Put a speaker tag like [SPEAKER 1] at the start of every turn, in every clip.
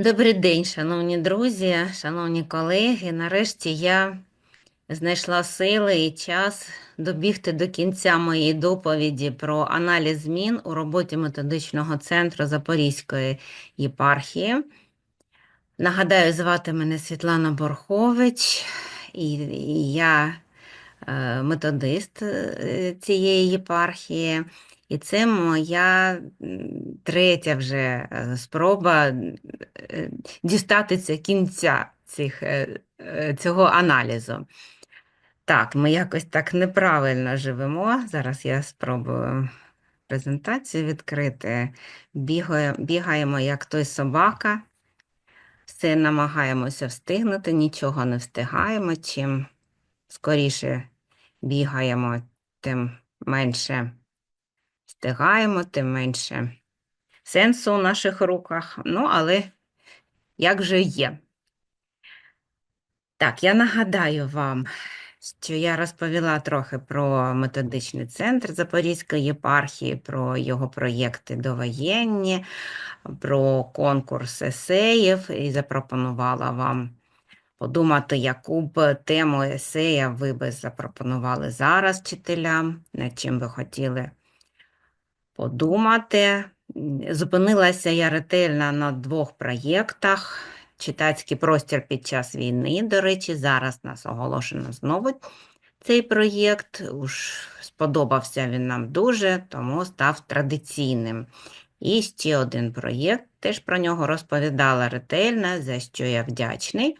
[SPEAKER 1] Добрий день, шановні друзі, шановні колеги. Нарешті я знайшла сили і час добігти до кінця моєї доповіді про аналіз змін у роботі методичного центру Запорізької єпархії. Нагадаю, звати мене Світлана Борхович, і я е, методист е, цієї єпархії. І це моя третя вже е, спроба е, дістатися кінця цих, е, цього аналізу. Так, ми якось так неправильно живемо. Зараз я спробую презентацію відкрити. Бігає, бігаємо, як той собака. Все намагаємося встигнути, нічого не встигаємо. Чим скоріше бігаємо, тим менше встигаємо, тим менше сенсу у наших руках. Ну, але як же є. Так, я нагадаю вам, що я розповіла трохи про методичний центр Запорізької єпархії, про його проєкти довоєнні, про конкурс есеїв і запропонувала вам подумати, яку б тему есея ви би запропонували зараз вчителям, над чим ви хотіли подумати. Зупинилася я ретельно на двох проєктах. Читацький простір під час війни, до речі, зараз нас оголошено знову цей проєкт. Уж сподобався він нам дуже, тому став традиційним. І ще один проєкт, теж про нього розповідала ретельно, за що я вдячний.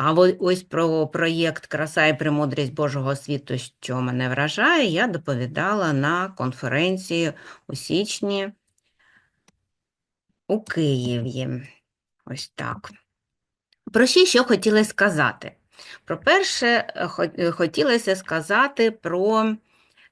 [SPEAKER 1] А ось про проєкт Краса і премудрість Божого світу, що мене вражає, я доповідала на конференції у січні у Києві. Ось так. Про що ще хотілося сказати? Про перше, е, е, хотілося сказати про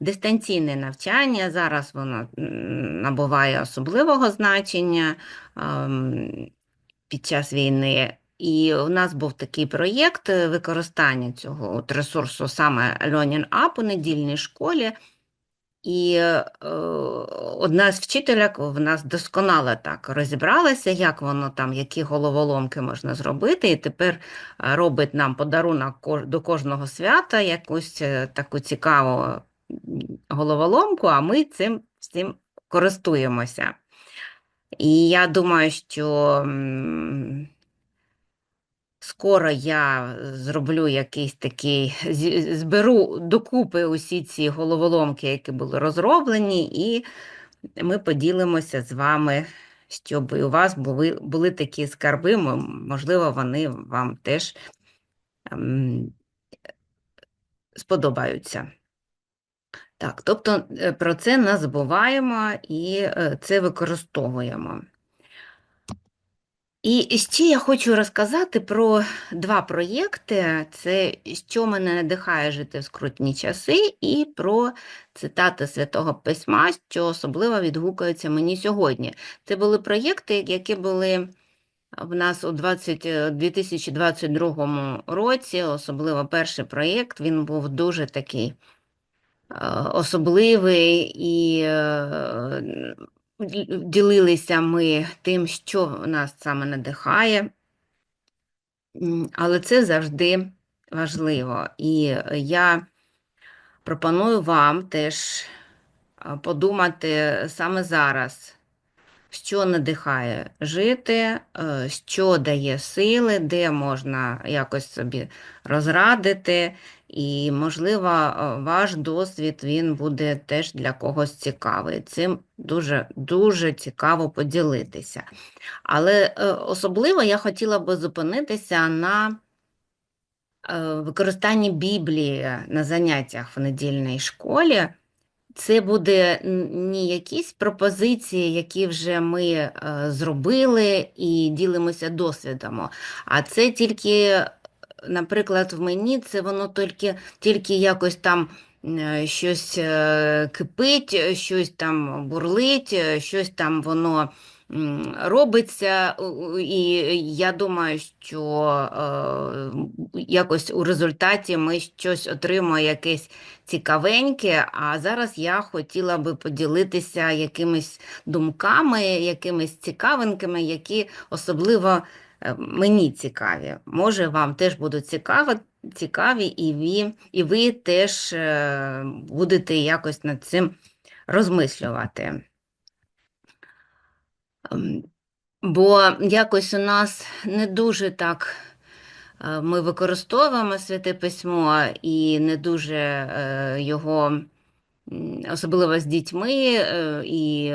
[SPEAKER 1] дистанційне навчання. Зараз воно набуває особливого значення під час війни. І у нас був такий проєкт е, використання цього от ресурсу саме Learning App у недільній школі. І е, одна з вчителяк в нас досконало так розібралася, як воно там, які головоломки можна зробити, і тепер е, робить нам подарунок до кожного свята якусь е, таку цікаву головоломку, а ми цим всім користуємося. І я думаю, що скоро я зроблю якийсь такий, зберу докупи усі ці головоломки, які були розроблені, і ми поділимося з вами, щоб у вас були, були такі скарби, можливо, вони вам теж ем, сподобаються. Так, тобто е, про це не забуваємо і е, це використовуємо. І ще я хочу розказати про два проєкти: це що мене надихає жити в скрутні часи, і про цитати Святого Письма, що особливо відгукаються мені сьогодні. Це були проєкти, які були в нас у 20, е, 2022 році, особливо перший проєкт, він був дуже такий е, особливий і е, ділилися ми тим, що нас саме надихає, але це завжди важливо. І я пропоную вам теж подумати саме зараз, що надихає жити, е, що дає сили, де можна якось собі розрадити, і, можливо, е, ваш досвід він буде теж для когось цікавий. Цим дуже, дуже цікаво поділитися. Але е, особливо я хотіла би зупинитися на використанні Біблії на заняттях в недільній школі. Це буде не якісь пропозиції, які вже ми е, зробили і ділимося досвідом, а це тільки, наприклад, в мені це воно тільки, тільки якось там е, щось е, кипить, е, щось там бурлить, е, щось там воно робиться. І я думаю, що е, якось у результаті ми щось отримаємо якесь цікавеньке. А зараз я хотіла би поділитися якимись думками, якимись цікавинками, які особливо е, мені цікаві. Може, вам теж будуть цікаві, цікаві, і ви, і ви теж е, будете якось над цим розмислювати. Ем, Бо якось у нас не дуже так е, ми використовуємо Святе Письмо і не дуже е, його, особливо з дітьми, е, і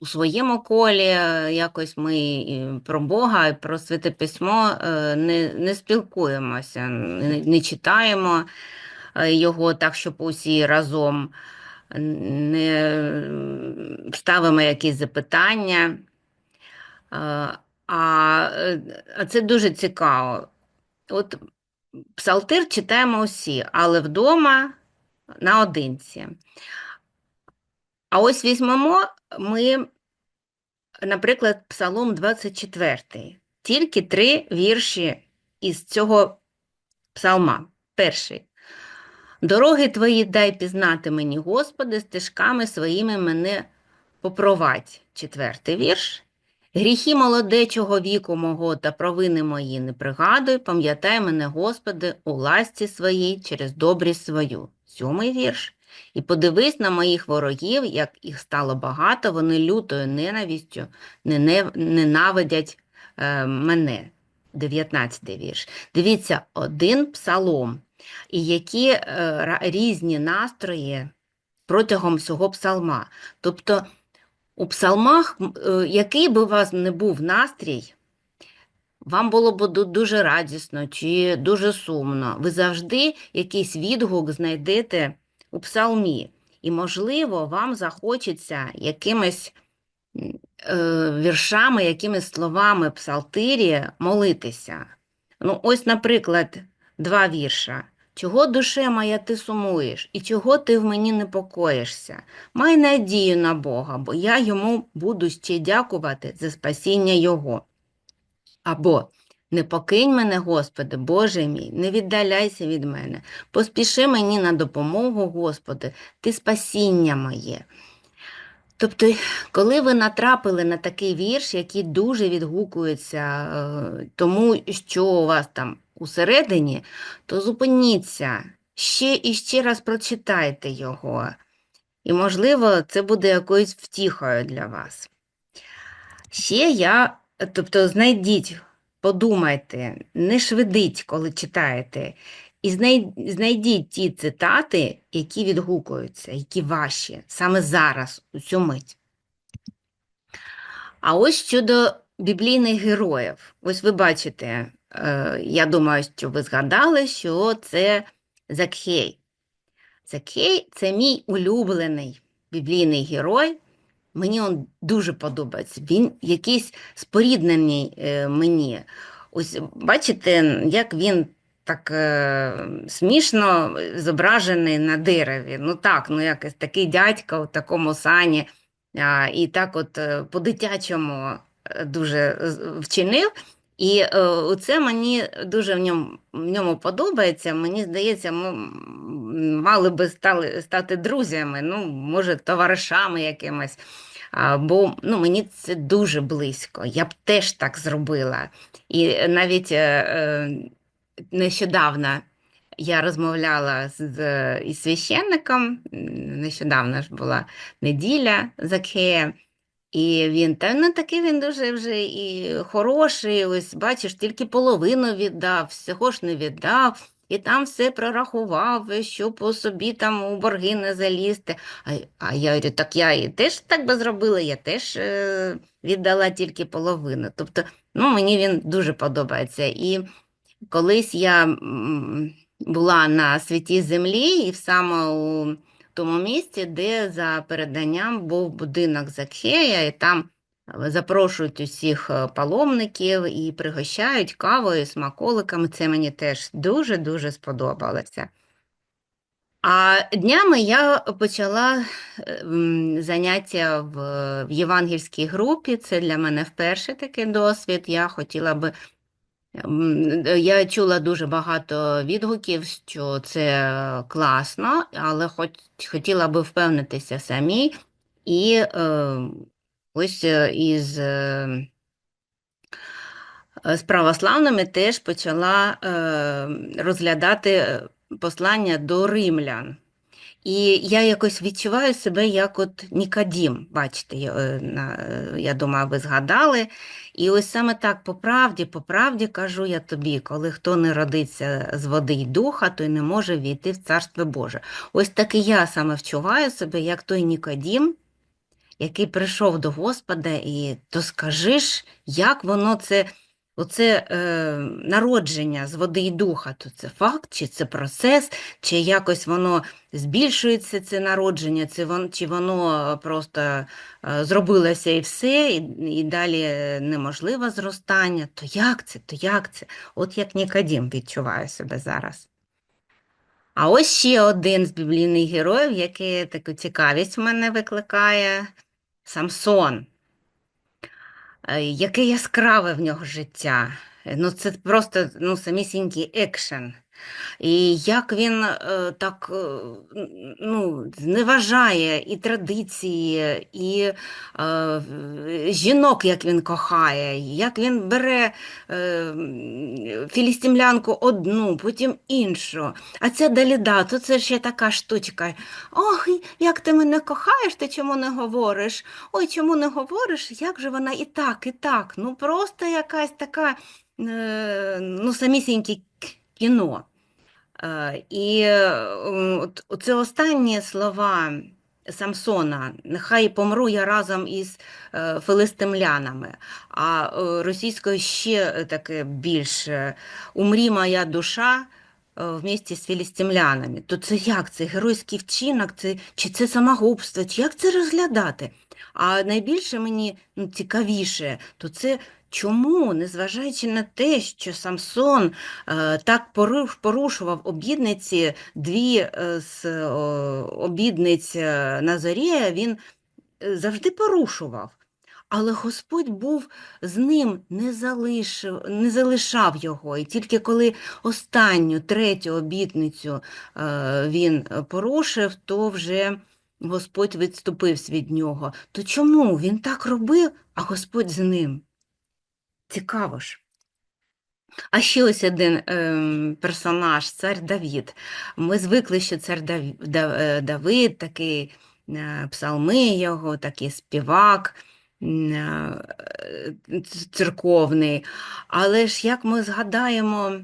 [SPEAKER 1] у своєму колі якось ми про Бога, і про Святе Письмо не, не спілкуємося, не, читаємо його так, щоб усі разом не ставимо якісь запитання. А, а, це дуже цікаво. От псалтир читаємо усі, але вдома наодинці. А ось візьмемо ми, наприклад, Псалом 24. Тільки три вірші із цього псалма. Перший. Дороги твої дай пізнати мені, Господи, стежками своїми мене попровадь. Четвертий вірш. Гріхи молодечого віку мого та провини мої не пригадуй, пам'ятай мене, Господи, у ласті своїй через добрість свою. Сьомий вірш. І подивись на моїх ворогів, як їх стало багато, вони лютою ненавістю ненавидять е, мене. 19 вірш. Дивіться, один псалом, і які е, різні настрої протягом всього псалма. Тобто у псалмах, е, який би у вас не був настрій, вам було б дуже радісно чи дуже сумно. Ви завжди якийсь відгук знайдете у псалмі. І, можливо, вам захочеться якимись е, віршами, якимись словами псалтирі молитися. Ну, ось, наприклад, два вірша. Чого, душе моя, ти сумуєш, і чого ти в мені непокоїшся? Май надію на Бога, бо я йому буду ще дякувати за спасіння Його. Або не покинь мене, Господи, Боже мій, не віддаляйся від мене, поспіши мені на допомогу, Господи, ти спасіння моє. Тобто, коли ви натрапили на такий вірш, який дуже відгукується е, тому, що у вас там усередині, то зупиніться, ще і ще раз прочитайте його. І, можливо, це буде якоюсь втіхою для вас. Ще я, тобто, знайдіть, подумайте, не швидіть, коли читаєте, і знайдіть ті цитати, які відгукуються, які ваші, саме зараз, у цю мить. А ось щодо біблійних героїв. Ось ви бачите, я думаю, що ви згадали, що це Закхей. Закхей – це мій улюблений біблійний герой. Мені він дуже подобається. Він якийсь споріднений е, мені. Ось бачите, як він так е, смішно зображений на дереві. Ну так, ну якось такий дядько в такому сані. А, і так от е, по-дитячому е, дуже вчинив. І е, оце мені дуже в ньому, в ньому подобається. Мені здається, ми мали би стали, стати друзями, ну, може, товаришами якимись. А, бо ну, мені це дуже близько. Я б теж так зробила. І навіть е, е, нещодавно я розмовляла з, з із священником, нещодавно ж була неділя Закхея, і він, та ну такий він дуже вже і хороший, ось бачиш, тільки половину віддав, всього ж не віддав, і там все прорахував, щоб по собі там у борги не залізти. А, а я говорю, так я і теж так би зробила, я теж е, віддала тільки половину. Тобто, ну, мені він дуже подобається. І колись я була на святій землі, і саме у тому місці, де за переданням був будинок Закхея, і там запрошують усіх е, паломників і пригощають кавою, смаколиками. Це мені теж дуже-дуже сподобалося. А днями я почала е, заняття в, в євангельській групі. Це для мене вперше такий досвід. Я хотіла би. Е, Я чула дуже багато відгуків, що це класно, але хоч, хотіла би впевнитися самі. І е, ось е, із е, з православними теж почала е, розглядати е, послання до римлян. І я якось відчуваю себе як от Нікодім, бачите, я, е, е, думаю, ви згадали. І ось саме так по правді, по правді кажу я тобі, коли хто не родиться з води й духа, той не може війти в Царство Боже. Ось так і я саме вчуваю себе, як той Нікодім, який прийшов до Господа, і то скажи ж, як воно це, оце е, народження з води і духа, то це факт, чи це процес, чи якось воно збільшується, це народження, чи воно, чи воно просто е, зробилося і все, і, і далі неможливе зростання, то як це, то як це? От як Нікодім відчуваю себе зараз. А ось ще один з біблійних героїв, який таку цікавість в мене викликає Самсон. Е, Яке яскраве в нього життя. Е, Ну, це просто ну, самісінький екшен. І як він е, так е, ну, зневажає і традиції, і е, жінок, як він кохає, як він бере е, м, філістимлянку одну, потім іншу. А ця Даліда, то це ще така штучка. Ох, як ти мене кохаєш, ти чому не говориш? Ой, чому не говориш? Як же вона і так, і так. Ну просто якась така, е, ну, самісіньке к- кіно. Е, І е, оце останні слова Самсона, нехай помру я разом із е, филистимлянами, а російською ще таке більше умрі моя душа е, вместе з філістимлянами. То це як? Це геройський вчинок, це, чи це самогубство, чи як це розглядати? А найбільше мені ну, цікавіше, то це чому, незважаючи на те, що Самсон е, так порушував обідниці, дві е, з е, обідниць Назарія, він завжди порушував. Але Господь був з ним, не залишив, не залишав його. І тільки коли останню, третю обітницю він порушив, то вже Господь відступився від нього. То чому він так робив, а Господь з ним? Цікаво ж. А ще ось один ем, персонаж, цар Давід. Ми звикли, що цар е, Давид, такий е, псалми його, такий співак е, церковний. Але ж як ми згадаємо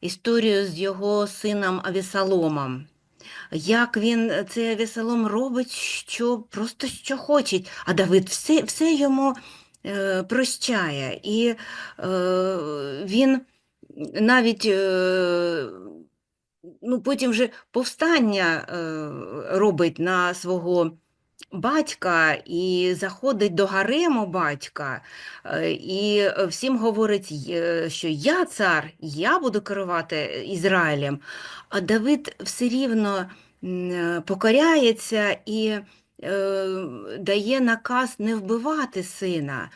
[SPEAKER 1] історію з його сином Авісаломом, як він е, цей Авісалом робить, що просто що хоче, а Давид все, все йому е, прощає. І е, він навіть е, ну, потім вже повстання робить на свого батька і заходить до гарему батька, і всім говорить, що я цар, я буду керувати Ізраїлем. А Давид все рівно покоряється і дає наказ не вбивати сина.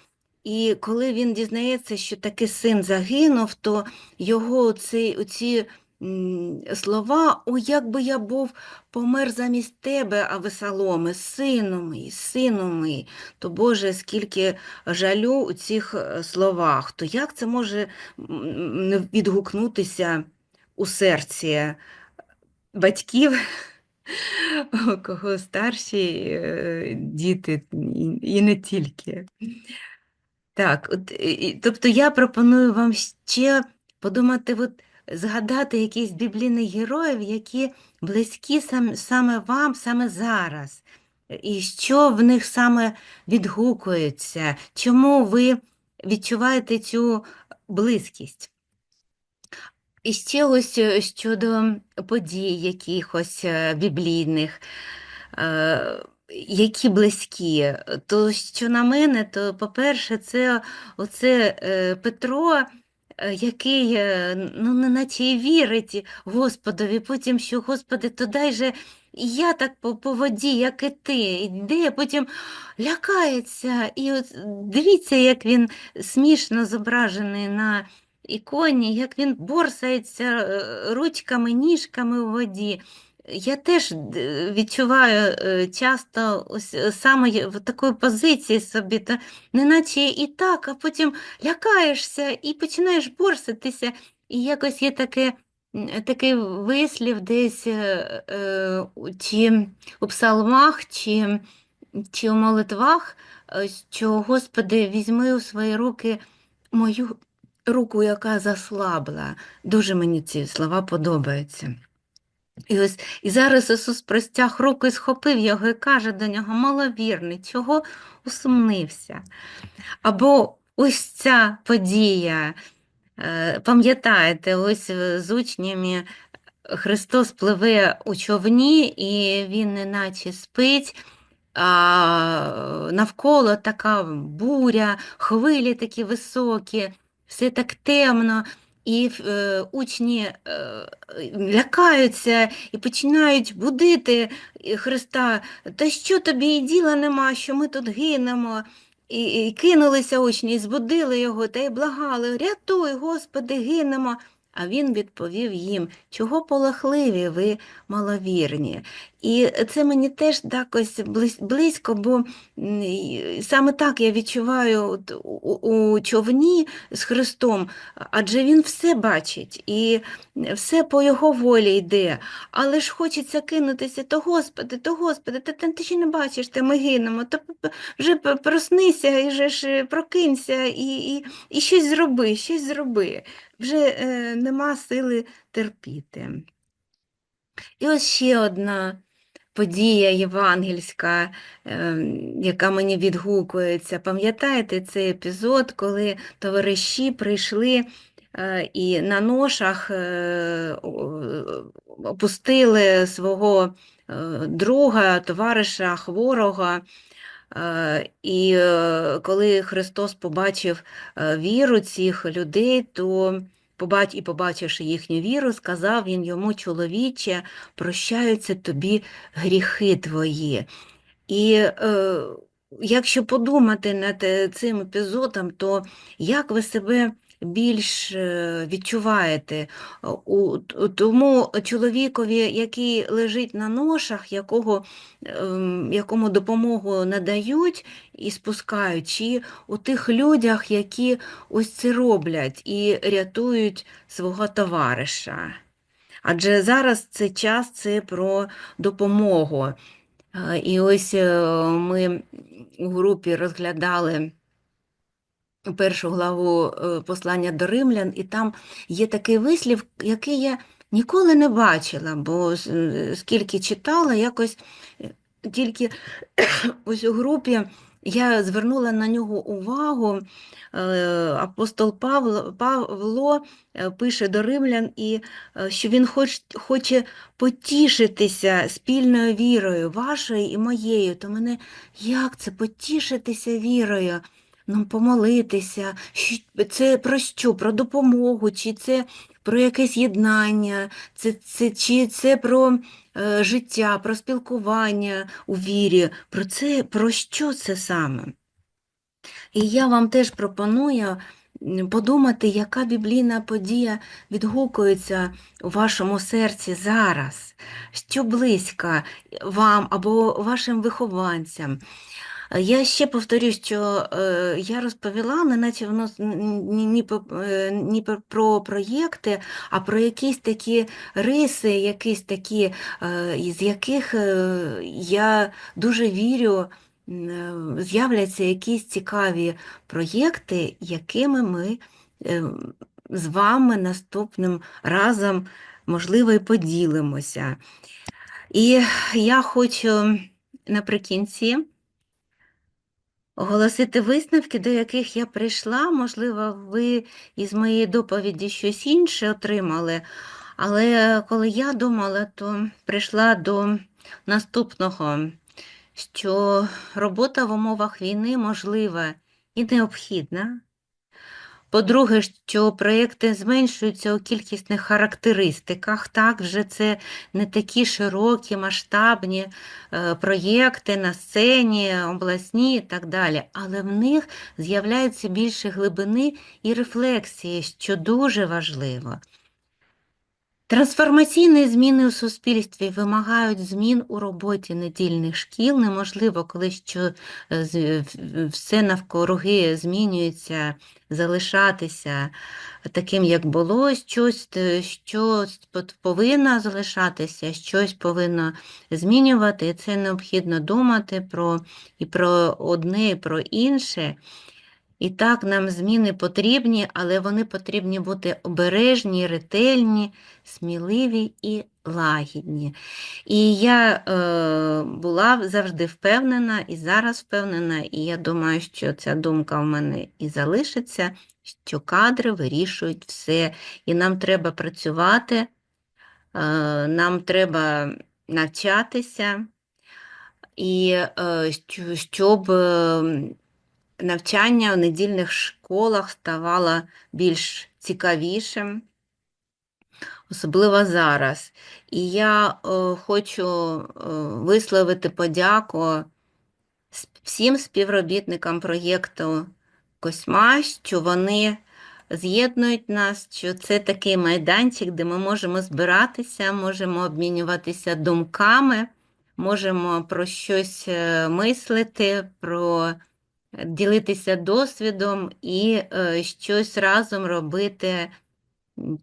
[SPEAKER 1] І коли він дізнається, що таки син загинув, то його оці, оці слова, о, як би я був помер замість тебе, Авесаломе, сину мій, сину мій, то Боже, скільки жалю у цих е, словах, то як це може відгукнутися у серці батьків, кого старші е, діти, і, не тільки. Так, от, і- тобто я пропоную вам ще подумати, от, згадати якісь біблійних героїв, які близькі сам, саме вам, саме зараз. І що в них саме відгукується, чому ви відчуваєте цю близькість? І ще ось е, щодо подій якихось е, біблійних, е, які близькі, то що на мене, то, по-перше, це оце Петро, який ну, не наче вірить Господові, потім що, Господи, то дай же я так по, по воді, як і ти, йде, потім лякається. І от дивіться, як він смішно зображений на іконі, як він борсається е, ручками, ніжками у воді. Я теж відчуваю е, часто ось е, саме в такої позиції собі, та неначе і так, а потім лякаєшся і починаєш борситися. І якось є таке, такий вислів десь е, е, чи у псалмах, чи, чи у молитвах, е, що Господи, візьми у свої руки мою руку, яка заслабла. Дуже мені ці слова подобаються. І ось і зараз Ісус простяг руку і схопив його і каже до нього, маловірний, чого усумнився? Або ось ця подія, е, пам'ятаєте, ось е, з учнями Христос пливе у човні, і він неначе спить, а навколо така буря, хвилі такі високі, все так темно. І е, учні е, лякаються і починають будити Христа. Та що тобі і діла нема, що ми тут гинемо? І, і кинулися учні, і збудили його та й благали, рятуй, Господи, гинемо. А він відповів їм, чого полохливі ви маловірні. І це мені теж якось близько, бо саме так я відчуваю у, човні з Христом, адже Він все бачить і все по Його волі йде. Але ж хочеться кинутися, то Господи, то Господи, та ти ще не бачиш, та ми гинемо, то вже проснися і вже ж е, прокинься і, і, і щось зроби, щось зроби. Вже е, нема сили терпіти. І ось ще одна подія євангельська, е, яка мені відгукується. Пам'ятаєте цей епізод, коли товариші прийшли е, і на ношах е, опустили свого друга, товариша хворого. І коли Христос побачив віру цих людей, то побач... і побачивши їхню віру, сказав він йому, чоловіче, прощаються тобі гріхи твої. І е, якщо подумати над е, цим епізодом, то як ви себе більш е, відчуваєте тому чоловікові, який лежить на ношах, якого, ем, якому допомогу надають і спускають, чи у тих людях, які ось це роблять і рятують свого товариша? Адже зараз це час це про допомогу. Е, І ось е, ми у групі розглядали першу главу е, послання до римлян, і там є такий вислів, який я ніколи не бачила, бо е, скільки читала, якось е, тільки ось у групі я звернула на нього увагу. Апостол Павло, Павло пише до римлян, і що він хоч, хоче потішитися спільною вірою, вашою і моєю. То мене як це потішитися вірою? Ну, помолитися, це про що? Про допомогу, чи це про якесь єднання, це, це, чи це про е, життя, про спілкування у вірі, про це, про що це саме? І я вам теж пропоную подумати, яка біблійна подія відгукується у вашому серці зараз, що близька вам або вашим вихованцям. Я ще повторю, що е, я розповіла, не наче воно ні, е, про- про проєкти, а про якісь такі риси, якісь такі, е, із яких я дуже вірю, з'являться якісь цікаві проєкти, якими ми з вами наступним разом, можливо, і поділимося. І я хочу наприкінці оголосити висновки, до яких я прийшла. Можливо, ви із моєї доповіді щось інше отримали, але коли я думала, то прийшла до наступного, що робота в умовах війни можлива і необхідна. По-друге, що проєкти зменшуються у кількісних характеристиках. Так, вже це не такі широкі, масштабні е, проєкти на сцені, обласні і так далі. Але в них з'являється більше глибини і рефлексії, що дуже важливо. Трансформаційні зміни у суспільстві вимагають змін у роботі недільних шкіл. Неможливо, коли що е, все навкруги змінюється, залишатися таким, як було, щось, е, щось повинно залишатися, щось повинно змінювати, і це необхідно думати про і про одне, і про інше. І так, нам зміни потрібні, але вони потрібні бути обережні, ретельні, сміливі і лагідні. І я е, була завжди впевнена, і зараз впевнена, і я думаю, що ця думка в мене і залишиться, що кадри вирішують все. І нам треба працювати, е, нам треба навчатися, і е, щоб. Навчання в недільних школах ставало більш цікавішим, особливо зараз. І я е, хочу е, висловити подяку всім співробітникам проєкту Косьма, що вони з'єднують нас, що це такий майданчик, де ми можемо збиратися, можемо обмінюватися думками, можемо про щось е, мислити, про ділитися досвідом і е, щось разом робити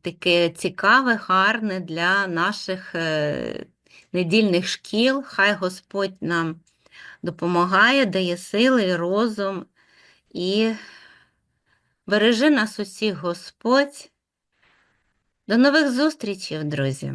[SPEAKER 1] таке цікаве, гарне для наших е, недільних шкіл. Хай Господь нам допомагає, дає сили розум і бережи нас усіх Господь. До нових зустрічей, друзі!